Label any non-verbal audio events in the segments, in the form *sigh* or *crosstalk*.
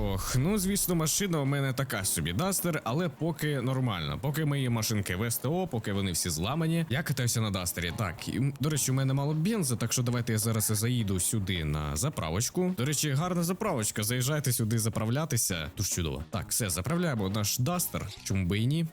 Ох, ну звісно, машина у мене така собі Дастер, але поки нормально. Поки мої машинки в СТО, поки вони всі зламані. Я катаюся на Дастері. Так, і, до речі, у мене мало бенза, так що давайте я зараз заїду сюди на заправочку. До речі, гарна заправочка. Заїжджайте сюди заправлятися. Дуже чудово. Так, все, заправляємо наш Дастер. Чому би і ні?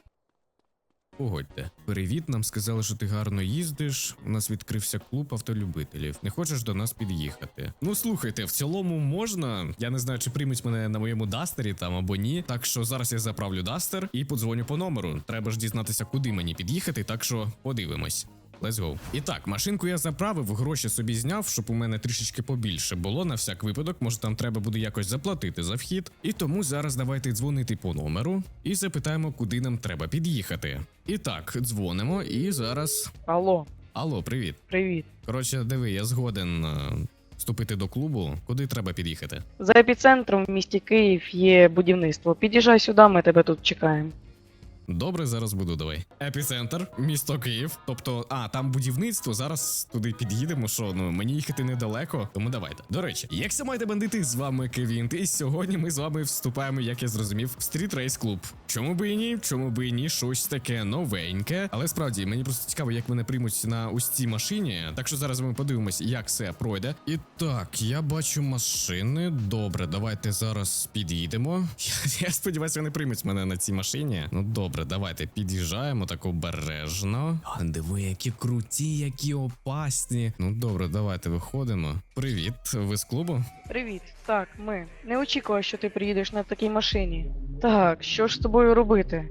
Погодьте. Привіт, нам сказали, що ти гарно їздиш. У нас відкрився клуб автолюбителів. Не хочеш до нас під'їхати? Ну слухайте, в цілому можна. Я не знаю, чи приймуть мене на моєму дастері там або ні. Так що зараз я заправлю дастер і подзвоню по номеру. Треба ж дізнатися, куди мені під'їхати, так що подивимось. Let's go. І так, машинку я заправив, гроші собі зняв, щоб у мене трішечки побільше було на всяк випадок. Може там треба буде якось заплатити за вхід. І тому зараз давайте дзвонити по номеру і запитаємо, куди нам треба під'їхати. І так, дзвонимо, і зараз. Алло, Алло, привіт. привіт. Коротше, диви, я згоден е, вступити до клубу. Куди треба під'їхати? За епіцентром в місті Київ є будівництво. Під'їжджай сюди, ми тебе тут чекаємо. Добре, зараз буду давай. Епіцентр, місто Київ. Тобто, а там будівництво. Зараз туди під'їдемо. Що ну мені їхати недалеко, тому давайте. До речі, як це маєте бандити, з вами Кевін. І сьогодні ми з вами вступаємо, як я зрозумів, в стріт рейс клуб. Чому би і ні? Чому би і ні? Щось таке новеньке. Але справді мені просто цікаво, як мене приймуть на ось цій машині. Так що зараз ми подивимось, як все пройде. І так, я бачу машини. Добре, давайте зараз під'їдемо. Я, *laughs* я сподіваюся, вони приймуть мене на цій машині. Ну добре, давайте під'їжджаємо так обережно. А, Диви, які круті, які опасні. Ну добре, давайте виходимо. Привіт, ви з клубу? Привіт. Так, ми. Не очікував, що ти приїдеш на такій машині. Так, що ж з тобою робити?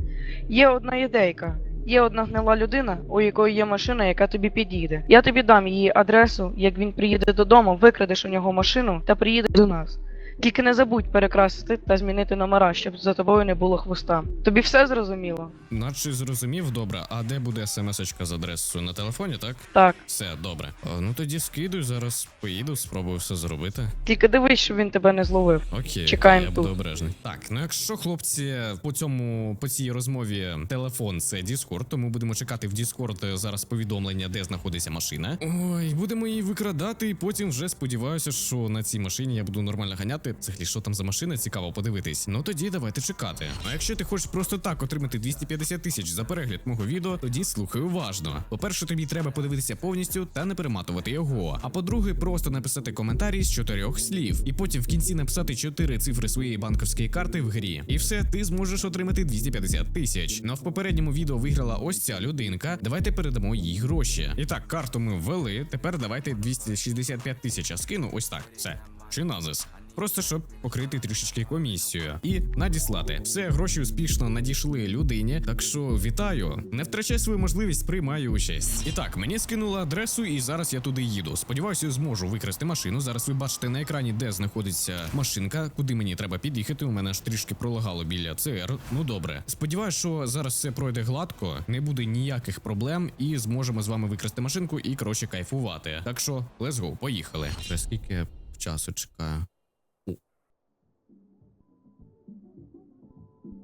Є одна ідейка. Є одна гнила людина, у якої є машина, яка тобі підійде. Я тобі дам її адресу, як він приїде додому, викрадеш у нього машину та приїде до нас. Тільки не забудь перекрасити та змінити номера, щоб за тобою не було хвоста. Тобі все зрозуміло? Наче зрозумів, добре. А де буде смс-очка з адресою на телефоні, так? Так. Все, добре. А, ну тоді скидуй, зараз поїду, спробую все зробити. Тільки дивись, щоб він тебе не зловив. Окей, Чекаємо я буду обережний. Так, ну якщо хлопці по цьому по цій розмові телефон це Discord, то ми будемо чекати в Discord зараз повідомлення, де знаходиться машина. Ой, будемо її викрадати, і потім вже сподіваюся, що на цій машині я буду нормально ганяти. Взагалі, що там за машина, цікаво подивитись. Ну тоді давайте чекати. А якщо ти хочеш просто так отримати 250 тисяч за перегляд мого відео, тоді слухай уважно. По-перше, тобі треба подивитися повністю та не перематувати його. А по-друге, просто написати коментарі з чотирьох слів, і потім в кінці написати чотири цифри своєї банківської карти в грі. І все, ти зможеш отримати 250 тисяч. Ну а в попередньому відео виграла ось ця людинка. Давайте передамо їй гроші. І так, карту ми ввели. Тепер давайте 265 тисяч. Я скину ось так. Все. Чи назис. Просто щоб покрити трішечки комісію і надіслати. Все гроші успішно надійшли людині. Так що вітаю. Не втрачай свою можливість, приймаю участь. І так, мені скинули адресу, і зараз я туди їду. Сподіваюся, зможу викрасти машину. Зараз ви бачите на екрані, де знаходиться машинка, куди муди треба під'їхати. У мене аж трішки пролагало біля ЦР. Ну добре. Сподіваюся, що зараз все пройде гладко, не буде ніяких проблем, і зможемо з вами викрасти машинку і коротше кайфувати. Так що, let's go, поїхали. Вже скільки часу чекаю.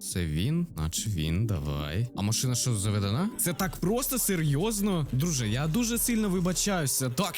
Це він, наче він, давай. А машина що заведена? Це так просто серйозно? Друже, я дуже сильно вибачаюся. Так.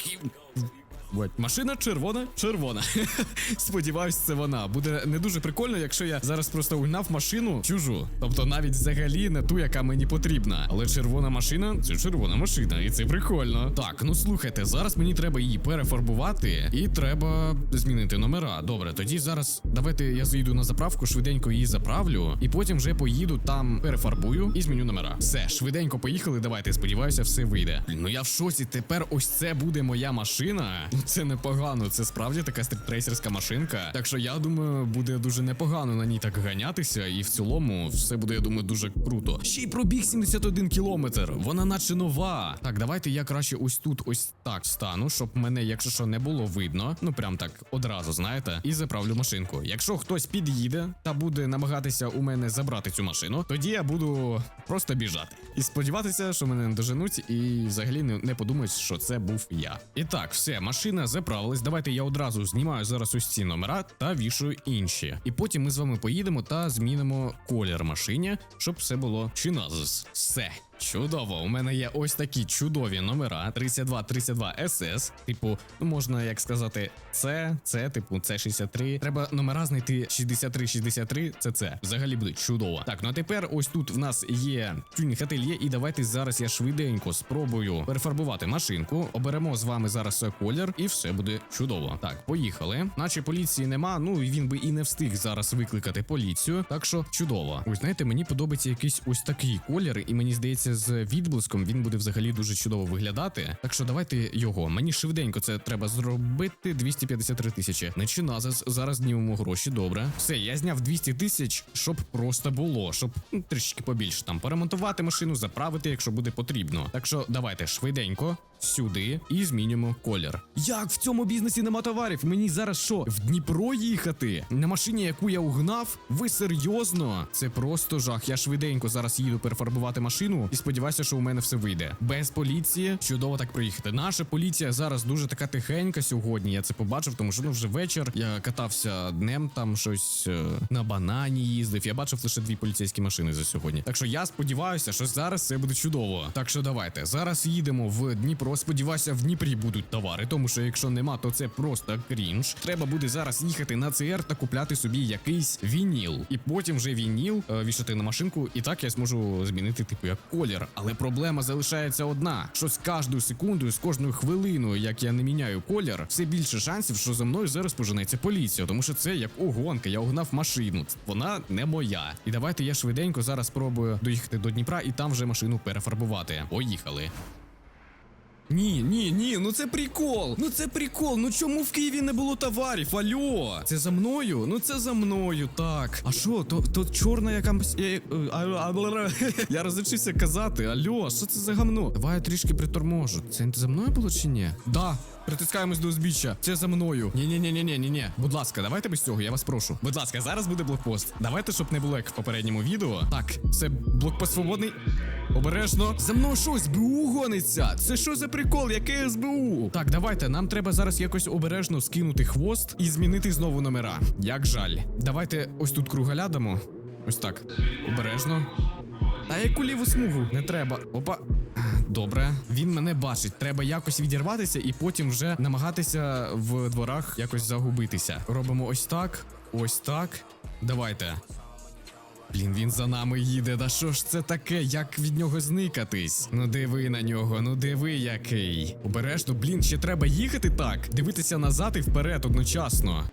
І- машина червона, червона. *laughs* Сподіваюсь, це вона. Буде не дуже прикольно, якщо я зараз просто угнав машину чужу. Тобто навіть взагалі не ту, яка мені потрібна. Але червона машина це червона машина, і це прикольно. Так, ну слухайте, зараз мені треба її перефарбувати, і треба змінити номера. Добре, тоді зараз давайте я заїду на заправку, швиденько її заправлю, і потім вже поїду там, перефарбую і зміню номера. Все, швиденько поїхали. Давайте, сподіваюся, все вийде. Ну я в шоці. Тепер ось це буде моя машина. Це непогано. Це справді така стрітрейсерська машинка. Так що я думаю, буде дуже непогано на ній так ганятися, і в цілому все буде, я думаю, дуже круто. Ще й пробіг 71 кілометр. Вона наче нова. Так, давайте я краще ось тут, ось так стану, щоб мене, якщо що, не було видно. Ну прям так одразу, знаєте, і заправлю машинку. Якщо хтось під'їде та буде намагатися у мене забрати цю машину, тоді я буду просто біжати. І сподіватися, що мене не доженуть, і взагалі не подумають, що це був я. І так, все, машина заправилась. Давайте я одразу знімаю зараз ось ці номера та вішую інші. І потім ми з вами поїдемо та змінимо колір машині, щоб все було чиназис. Все. Чудово, у мене є ось такі чудові номера 3232 SS. Типу, ну можна як сказати, це, це, типу, це 63. Треба номера знайти 63, 63, це це. Взагалі буде чудово. Так, ну а тепер ось тут в нас є тюнінг ательє, і давайте зараз я швиденько спробую перефарбувати машинку. Оберемо з вами зараз колір, і все буде чудово. Так, поїхали. Наче поліції нема. Ну і він би і не встиг зараз викликати поліцію. Так що чудово. Ось знаєте, мені подобається якийсь ось такий колір, і мені здається, з відблиском він буде взагалі дуже чудово виглядати. Так що давайте його. Мені швиденько це треба зробити. 253 тисячі. Не чи назас. Зараз знімемо гроші. Добре. Все, я зняв 200 тисяч, щоб просто було, щоб трішки побільше там поремонтувати машину, заправити, якщо буде потрібно. Так що давайте швиденько. Сюди і змінюємо колір. Як в цьому бізнесі нема товарів? Мені зараз що? В Дніпро їхати? На машині, яку я угнав? Ви серйозно? Це просто жах. Я швиденько зараз їду перефарбувати машину і сподіваюся, що у мене все вийде. Без поліції чудово так приїхати. Наша поліція зараз дуже така тихенька сьогодні. Я це побачив, тому що ну вже вечір. Я катався днем там щось е, на банані їздив. Я бачив лише дві поліцейські машини за сьогодні. Так що я сподіваюся, що зараз все буде чудово. Так що давайте зараз їдемо в Дніпро. Сподіваюся, в Дніпрі будуть товари, тому що якщо нема, то це просто крінж. Треба буде зараз їхати на ЦР та купляти собі якийсь вініл, і потім вже вініл е, вішати на машинку. І так я зможу змінити типу як колір. Але проблема залишається одна: що з кожною секундою, з кожною хвилиною, як я не міняю колір, все більше шансів, що за мною зараз поженеться поліція, тому що це як огонка. Я угнав машину. Вона не моя. І давайте я швиденько зараз спробую доїхати до Дніпра і там вже машину перефарбувати. Поїхали. Ні, ні, ні, ну це прикол. Ну це прикол. Ну чому в Києві не було товарів? Альо, це за мною? Ну це за мною, так. А що, то, то чорна якась. А, бла- я розучився казати. Альо, що це за гамно? Давай я трішки приторможу. Це за мною було чи ні? Да. Притискаємось до узбіччя. Це за мною. Ні, ні, ні, ні, ні, ні, ні. Будь ласка, давайте без цього, я вас прошу. Будь ласка, зараз буде блокпост. Давайте, щоб не було як в попередньому відео. Так, це блокпост свободний. Обережно. За мною що, СБУ гониться? Це що за прикол? Яке СБУ? Так, давайте. Нам треба зараз якось обережно скинути хвост і змінити знову номера. Як жаль. Давайте ось тут кругаля дамо. Ось так. Обережно. А яку ліву смугу? Не треба. Опа. Добре, він мене бачить. Треба якось відірватися і потім вже намагатися в дворах якось загубитися. Робимо ось так, ось так. Давайте. Блін, він за нами їде. Да що ж це таке? Як від нього зникатись? Ну диви на нього, ну диви який. Обережно, блін, ще треба їхати так. Дивитися назад і вперед одночасно.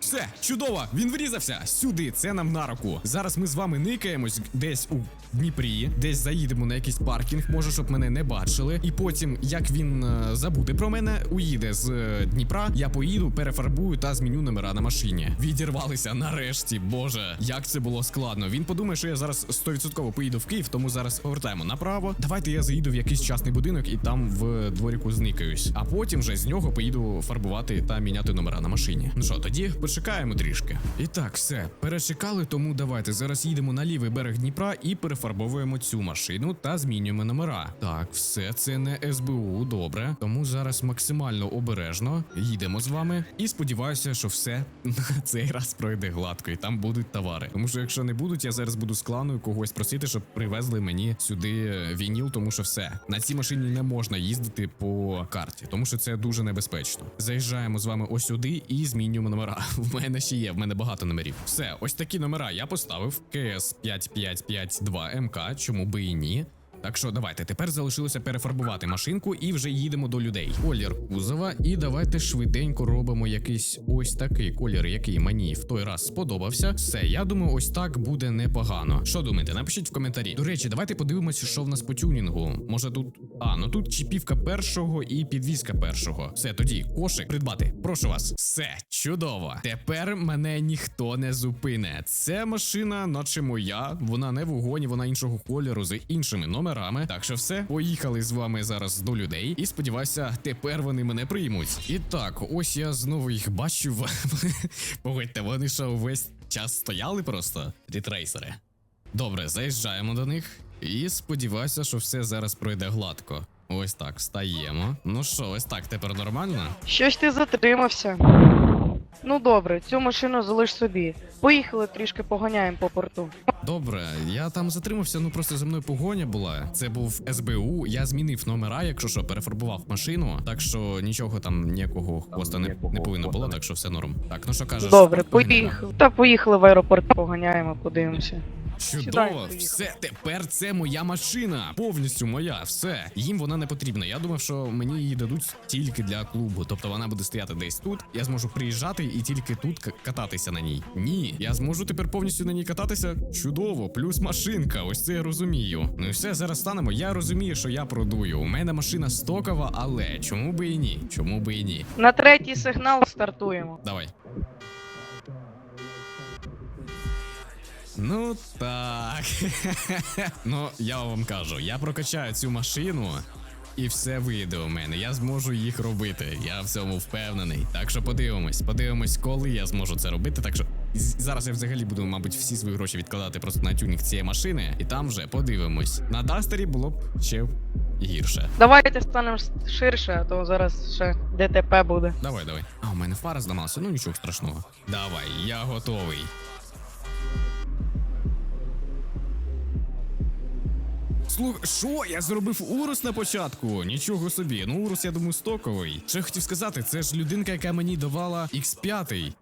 Все, чудово! Він врізався сюди. Це нам на руку. Зараз ми з вами никаємось десь у Дніпрі, десь заїдемо на якийсь паркінг, може, щоб мене не бачили. І потім, як він е, забуде про мене, уїде з е, Дніпра. Я поїду, перефарбую та зміню номера на машині. Відірвалися нарешті. Боже, як це було складно. Він подумає, що я зараз 100% поїду в Київ, тому зараз повертаємо направо. Давайте я заїду в якийсь частний будинок і там в дворіку зникаюсь. А потім вже з нього поїду фарбувати та міняти номера на машині. Ну що, тоді почекаємо трішки. І так, все, перечекали, тому давайте зараз їдемо на лівий берег Дніпра і перефарбовуємо цю машину та змінюємо номера. Так, все це не СБУ, добре. Тому зараз максимально обережно їдемо з вами. І сподіваюся, що все на цей раз пройде гладко, і там будуть товари. Тому що якщо не будуть, я зараз буду з кланою когось просити, щоб привезли мені сюди вініл, тому що все на цій машині не можна їздити по карті, тому що це дуже небезпечно. Заїжджаємо з вами ось сюди і змінюємо номера. *laughs* В мене ще є, в мене багато номерів. Все, ось такі номера я поставив. КС 5552 МК, чому би і ні. Так що давайте тепер залишилося перефарбувати машинку і вже їдемо до людей. Колір кузова, і давайте швиденько робимо якийсь ось такий колір, який мені в той раз сподобався. Все, я думаю, ось так буде непогано. Що думаєте? Напишіть в коментарі. До речі, давайте подивимося, що в нас по тюнінгу. Може тут. А, ну тут чіпівка першого і підвізка першого. Все, тоді кошик придбати. Прошу вас. Все чудово. Тепер мене ніхто не зупине. Це машина, наче моя. Вона не в угоні, вона іншого кольору з іншими номерами. Так що все, поїхали з вами зараз до людей. І сподіваюся, тепер вони мене приймуть. І так, ось я знову їх бачу. *laughs* Погодьте, вони що увесь час стояли просто рітрейсери. Добре, заїжджаємо до них. І сподіваюся, що все зараз пройде гладко. Ось так, стаємо. Ну що, ось так, тепер нормально? Щось ти затримався. Ну добре, цю машину залиш собі. Поїхали трішки поганяємо по порту. Добре, я там затримався, ну просто за мною погоня була. Це був СБУ. Я змінив номера, якщо що, перефарбував машину. Так що нічого там ніякого хвоста не, не повинно було, так що все норм. Так, ну що кажеш? Добре, поїхали. Та поїхали в аеропорт, поганяємо, подивимося. Чудово, все тепер це моя машина. Повністю моя, все. Їм вона не потрібна. Я думав, що мені її дадуть тільки для клубу. Тобто вона буде стояти десь тут. Я зможу приїжджати і тільки тут кататися на ній. Ні, я зможу тепер повністю на ній кататися. Чудово, плюс машинка. Ось це я розумію. Ну і все, зараз станемо. Я розумію, що я продую. У мене машина стокова, але чому би і ні? Чому би і ні? На третій сигнал стартуємо. Давай. Ну так. *laughs* ну, я вам кажу, я прокачаю цю машину. І все вийде у мене. Я зможу їх робити. Я в цьому впевнений. Так що подивимось, подивимось, коли я зможу це робити. Так що зараз я взагалі буду, мабуть, всі свої гроші відкладати просто на тюнінг цієї машини, і там вже подивимось. На Дастері було б ще гірше. Давайте станемо ширше, а то зараз ще ДТП буде. Давай, давай. А, у мене фара зламалася, ну нічого страшного. Давай, я готовий. Слух, що? Я зробив урус на початку? Нічого собі. Ну, урус, я думаю, стоковий. Що я хотів сказати, це ж людинка, яка мені давала X5.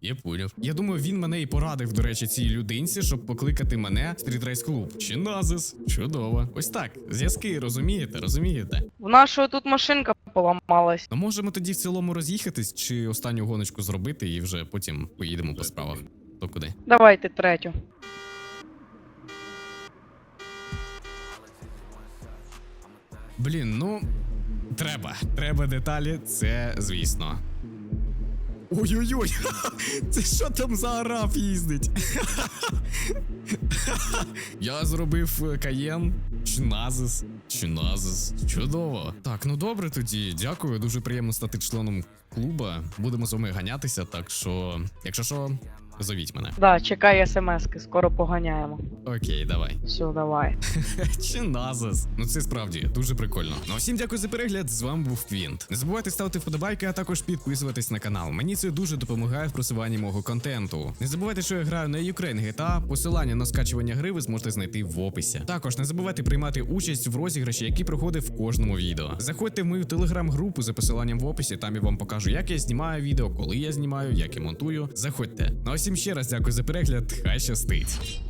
Я поняв. Я думаю, він мене і порадив, до речі, цій людинці, щоб покликати мене в Street Race Club. Чи назис? Чудово. Ось так. Зв'язки, розумієте, розумієте? В нашого тут машинка поламалась. Ну, можемо тоді в цілому роз'їхатись, чи останню гоночку зробити і вже потім поїдемо по справах. То куди? Давайте третю. Блін, ну. Треба. Треба деталі, це звісно. Ой-ой-ой! *laughs* Це що там за араф їздить? *laughs* Я зробив е, каєн. Чиназис. Чиназис. Чудово. Так, ну добре тоді. Дякую. Дуже приємно стати членом клуба. Будемо з вами ганятися, так що, якщо що, зовіть мене. Да, чекай смски, скоро поганяємо. Окей, давай. Все, давай. *laughs* Чи назас. Ну це справді дуже прикольно. Ну всім дякую за перегляд. З вами був Квінт. Не забувайте ставити вподобайки, а також підписуватись на канал. Мені це дуже допомагає в просуванні мого контенту. Не забувайте, що я граю на Ukraine GTA. Посилання на скачування гри ви зможете знайти в описі. Також не забувайте приймати участь в розіграші, який проходить в кожному відео. Заходьте в мою телеграм-групу за посиланням в описі. Там я вам покажу, як я знімаю відео, коли я знімаю, як я монтую. Заходьте. Ну а всім ще раз дякую за перегляд. Хай щастить.